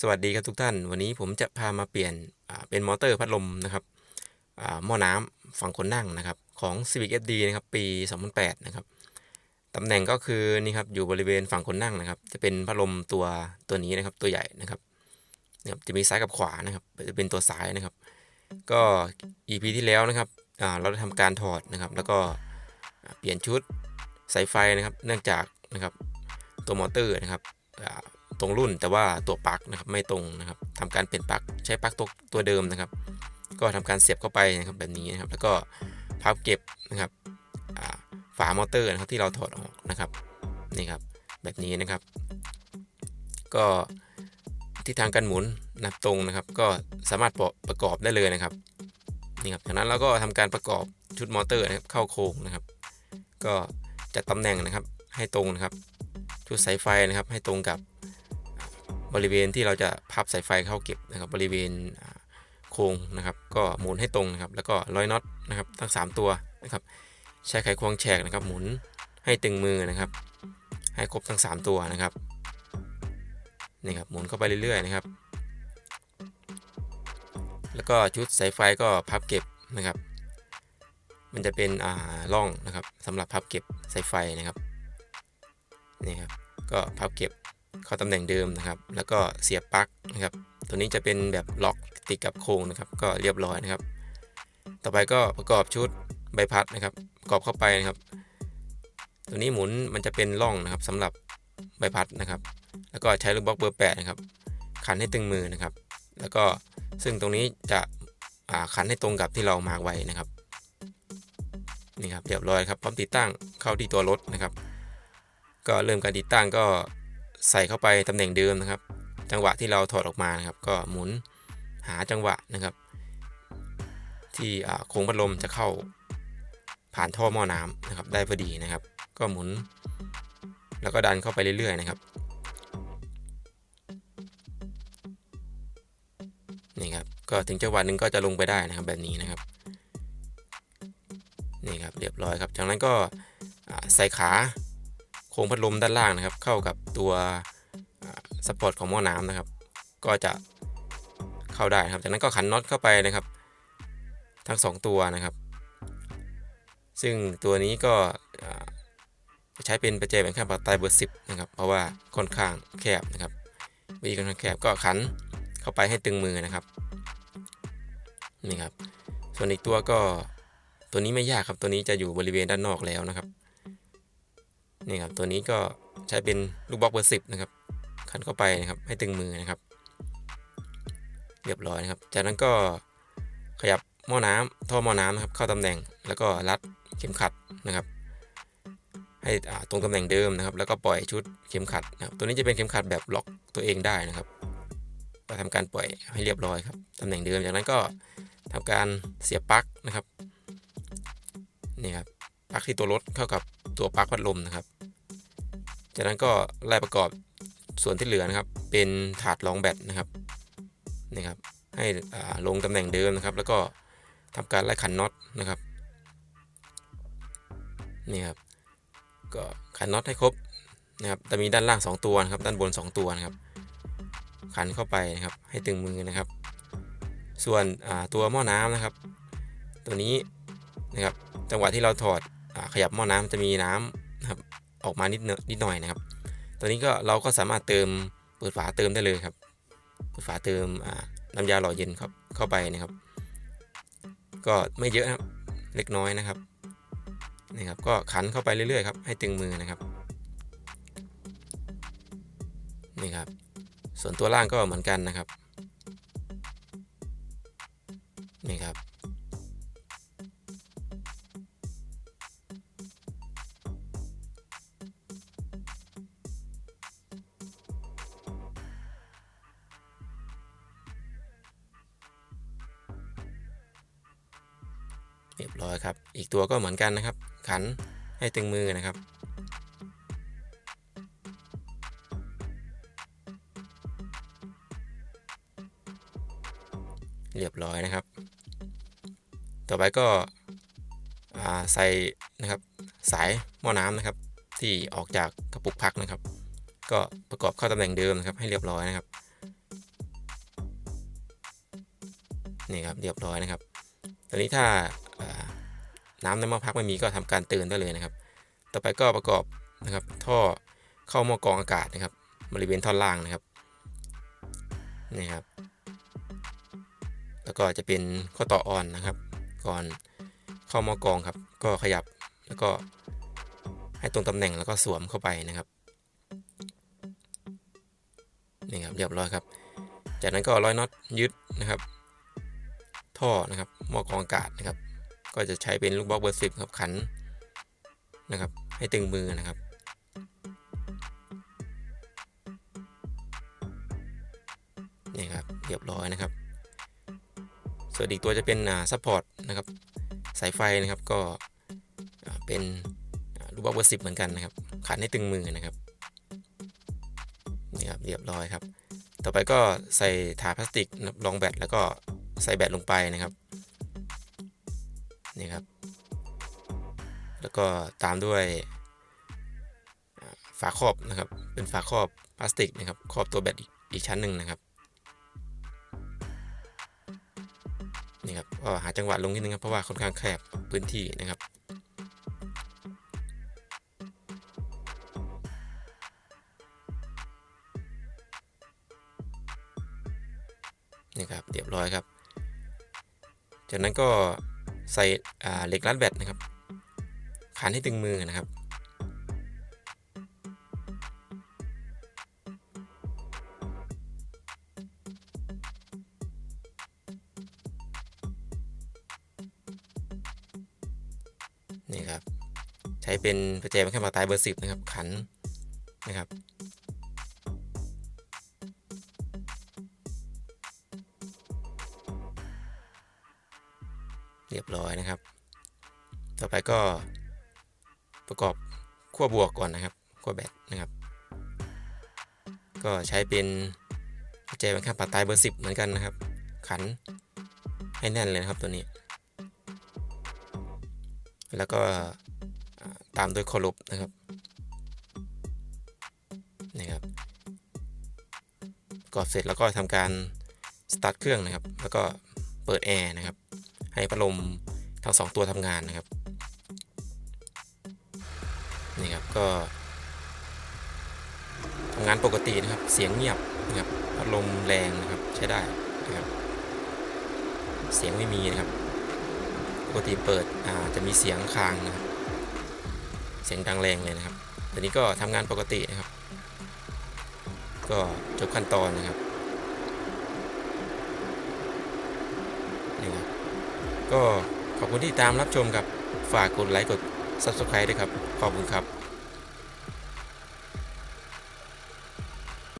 สวัสดีครับทุกท่าน วันนี้ผมจะพามาเปลี่ยนเป็นมอเตอร์พัดลมนะครับอ่าหม้อน้ำฝั่งคนนั่งนะครับของ Civic FD นะครับปี 2008 นะครับตำแหน่งก็คือนี่ครับอยู่บริเวณฝั่งคนนั่งนะครับ จะเป็นพัดลมตัวตัวนี้นะครับตัวใหญ่นะครับนะครับจะมีซ้ายกับขวานะครับจะเป็นตัวซ้ายนะครับ ก็ EP ที่แล้วนะครับอ่าเราได้ทำการถอดนะครับ แล้วก็เปลี่ยนชุดสายไฟนะครับ เนื่องจากนะครับตัวมอเตอร์นะครับ ตรงรุ่นแต่ว่าตัวปลั๊กนะครับไม่ตรงนะครับทำการเปลี่ยนปลั๊กใช้ปลั๊กตัวตัวเดิมนะครับ ก็ทำการเสียบเข้าไปนะครับแบบนี้นะครับ แล้วก็พับเก็บนะครับฝามอเตอร์นะครับที่เราถอดออกนะครับนี่ครับแบบนี้นะครับ ก็ทิศทางการหมุนนับตรงนะครับ ก็สามารถประกอบได้เลยนะครับนี่ครับจากนั้นเราก็ทำการประกอบชุดมอเตอร์นะครับเข้าโครงนะครับ ก็จัดตำแหน่งนะครับให้ตรงนะครับ ชุดสายไฟนะครับให้ตรงกับ บริเวณที่เราจะพับสายไฟเข้าเก็บนะครับบริเวณโครงนะครับก็หมุนให้ตรงนะครับแล้วก็ร้อยน็อตนะครับทั้ง 3 ตัวนะครับใช้ไขควงแฉกนะครับหมุนให้ตึงมือนะครับ ให้ครบทั้ง 3 ตัวนะครับนี่ครับหมุนเข้าไปเรื่อยๆนะครับ แล้วก็ชุดสายไฟก็พับเก็บนะครับ มันจะเป็นอ่าร่องนะครับสำหรับพับเก็บสายไฟนะครับนี่ครับก็พับเก็บ เข้าตำแหน่งเดิมนะครับ แล้วก็เสียบปลั๊กนะครับ ตัวนี้จะเป็นแบบล็อกติดกับโครงนะครับ ก็เรียบร้อยนะครับ ต่อไปก็ประกอบชุดใบพัดนะครับประกอบเข้าไปนะครับ ตัวนี้หมุนมันจะเป็นร่องนะครับสำหรับใบพัดนะครับ แล้วก็ใช้ลูกบล็อกเบอร์8นะครับ ขันให้ตึงมือนะครับ แล้วก็ซึ่งตรงนี้จะขันให้ตรงกับที่เรามาร์กไว้นะครับนี่ครับเรียบร้อยครับพร้อมติดตั้งเข้าที่ตัวรถนะครับ ก็เริ่มการติดตั้งก็ ใส่เข้าไปตำแหน่งเดิมนะครับ จังหวะที่เราถอดออกมานะครับ ก็หมุนหาจังหวะนะครับ ที่โค้งพัดลมจะเข้าผ่านท่อหม้อน้ำนะครับ ได้พอดีนะครับ ก็หมุน แล้วก็ดันเข้าไปเรื่อยๆนะครับนี่ครับก็ถึงจังหวะหนึ่งก็จะลงไปได้นะครับแบบนี้นะครับนี่ครับเรียบร้อยครับจากนั้นก็ใส่ขา โค้งพัดลมด้านล่างนะครับ เข้ากับตัวสปอร์ตของหม้อน้ำนะครับ ก็จะเข้าได้ครับ จากนั้นก็ขันน็อตเข้าไปนะครับ ทั้ง 2 ตัวนะครับ ซึ่งตัวนี้ก็ใช้เป็นประแจแบ่งข้างปากตายเบอร์10นะครับ เพราะว่าค่อนข้างแคบนะครับวิธีค่อนข้างแคบก็ขันเข้าไปให้ตึงมือนะครับนี่ครับ ส่วนอีกตัวก็ตัวนี้ไม่ยากครับตัวนี้จะอยู่บริเวณด้านนอกแล้วนะครับ นี่ครับตัวนี้ก็ใช้เป็นลูกบล็อกเบอร์10นะครับขันเข้าไปนะครับให้ตึงมือนะครับ เรียบร้อยนะครับ จากนั้นก็ขยับหม้อน้ำท่อหม้อน้ำนะครับเข้าตำแหน่งแล้วก็รัดเข็มขัดนะครับ ให้ตรงตำแหน่งเดิมนะครับ แล้วก็ปล่อยชุดเข็มขัดนะครับ ตัวนี้จะเป็นเข็มขัดแบบล็อกตัวเองได้นะครับก็ทำการปล่อยให้เรียบร้อยครับตำแหน่งเดิมจากนั้นก็ทำการเสียบปลั๊กนะครับนี่ครับปลั๊กที่ตัวรถเข้ากับตัวปลั๊กพัดลมนะครับ จากนั้นก็ไล่ประกอบส่วนที่เหลือนะครับ เป็นถาดรองแบตนะครับนี่ครับให้ลงตำแหน่งเดิมนะครับ แล้วก็ทำการไล่ขันน็อตนะครับนี่ครับก็ขันน็อตให้ครบนะครับจะมีด้านล่าง 2 ตัวนะครับ ด้านบน 2 ตัวนะครับ ขันเข้าไปนะครับ ให้ตึงมือนะครับ ส่วนตัวหม้อน้ำนะครับ ตัวนี้นะครับ จังหวะที่เราถอดอขยับหม้อน้ำจะมีน้ำนะครับ ออกมานิดนิดหน่อยนะครับ ตัวนี้ก็เราก็สามารถเติมเปิดฝาเติมได้เลยครับ เปิดฝาเติมน้ำยาหล่อเย็นครับเข้าไปนะครับ ก็ไม่เยอะนะครับเล็กน้อยนะครับนี่ครับก็ขันเข้าไปเรื่อยๆครับให้ตึงมือนะครับนี่ครับ ส่วนตัวล่างก็เหมือนกันนะครับนี่ครับ เรียบร้อยครับ อีกตัวก็เหมือนกันนะครับ ขันให้ตึงมือนะครับ เรียบร้อยนะครับ ต่อไปก็ใส่นะครับสายหม้อน้ำนะครับ ที่ออกจากกระปุกพักนะครับ ก็ประกอบเข้าตำแหน่งเดิมนะครับ ให้เรียบร้อยนะครับนี่ครับเรียบร้อยนะครับ ตอนนี้ถ้า น้ำในหม้อพักไม่มีก็ทำการเตือนได้เลยนะครับ ต่อไปก็ประกอบนะครับ ท่อเข้าหม้อกรองอากาศนะครับ บริเวณท่อนล่างนะครับนี่ครับ แล้วก็จะเป็นข้อต่อออนนะครับ ก่อนเข้าหม้อกรองครับ ก็ขยับแล้วก็ให้ตรงตำแหน่งแล้วก็สวมเข้าไปนะครับนี่ครับเรียบร้อยครับ จากนั้นก็ร้อยน็อตยึดนะครับ ท่อนะครับหม้อกรองอากาศนะครับ ก็จะใช้เป็นลูกบล็อกเบอร์สิบครับขันนะครับ ให้ตึงมือนะครับนี่ครับเรียบร้อยนะครับ ส่วนอีกตัวจะเป็นอ่าซัพพอร์ตนะครับสายไฟนะครับก็เป็นลูกบอลเบอร์สิบเหมือนกันนะครับขันให้ตึงมือนะครับนี่ครับเรียบร้อยครับ ต่อไปก็ใส่ถาพลาสติกรองแบตแล้วก็ใส่แบตลงไปนะครับ นี่ครับ แล้วก็ตามด้วยฝาครอบนะครับ เป็นฝาครอบพลาสติกนะครับ ครอบตัวแบตออีกชั้นหนึ่งนะครับ นี่ครับก็หาจังหวะลงนิดนึงครับ เพราะว่าค่อนข้างแคบพื้นที่นะครับ นี่ครับ เรียบร้อยครับ จากนั้นก็ ใส่เหล็กรัดแบตนะครับขันให้ตึงมือนะครับนี่ครับ ใช้เป็นประแจบรรแค่มาตายเบอร์สิบนะครับ ขันนะครับ เรียบร้อยนะครับ ต่อไปก็ประกอบขั้วบวกก่อนนะครับขั้วแบตนะครับ ก็ใช้เป็นประแจบรรแค่ปาตายเบอร์สิบเหมือนกันนะครับ ขันให้แน่นเลยนะครับตัวนี้ แล้วก็ตามด้วยคอลบนะครับนี่ครับประกอบเสร็จแล้วก็ทำการสตาร์ทเครื่องนะครับ แล้วก็เปิดแอร์นะครับ ให้พัดลมทั้งสองตัวทำงานนะครับนี่ครับก็ทำงานปกตินะครับเสียงเงียบนะครับพัดลมแรงนะครับใช้ได้นะครับเสียงไม่มีนะครับปกติเปิดอาจะมีเสียงคางนะครับเสียงดังแรงเลยนะครับตอนนี้ก็ทำงานปกตินะครับ ก็จบขั้นตอนนะครับนี่ครับ ก็ขอบคุณที่ตามรับชมครับ ฝากกดไลค์กด Subscribe ด้วยครับ ขอบคุณครับ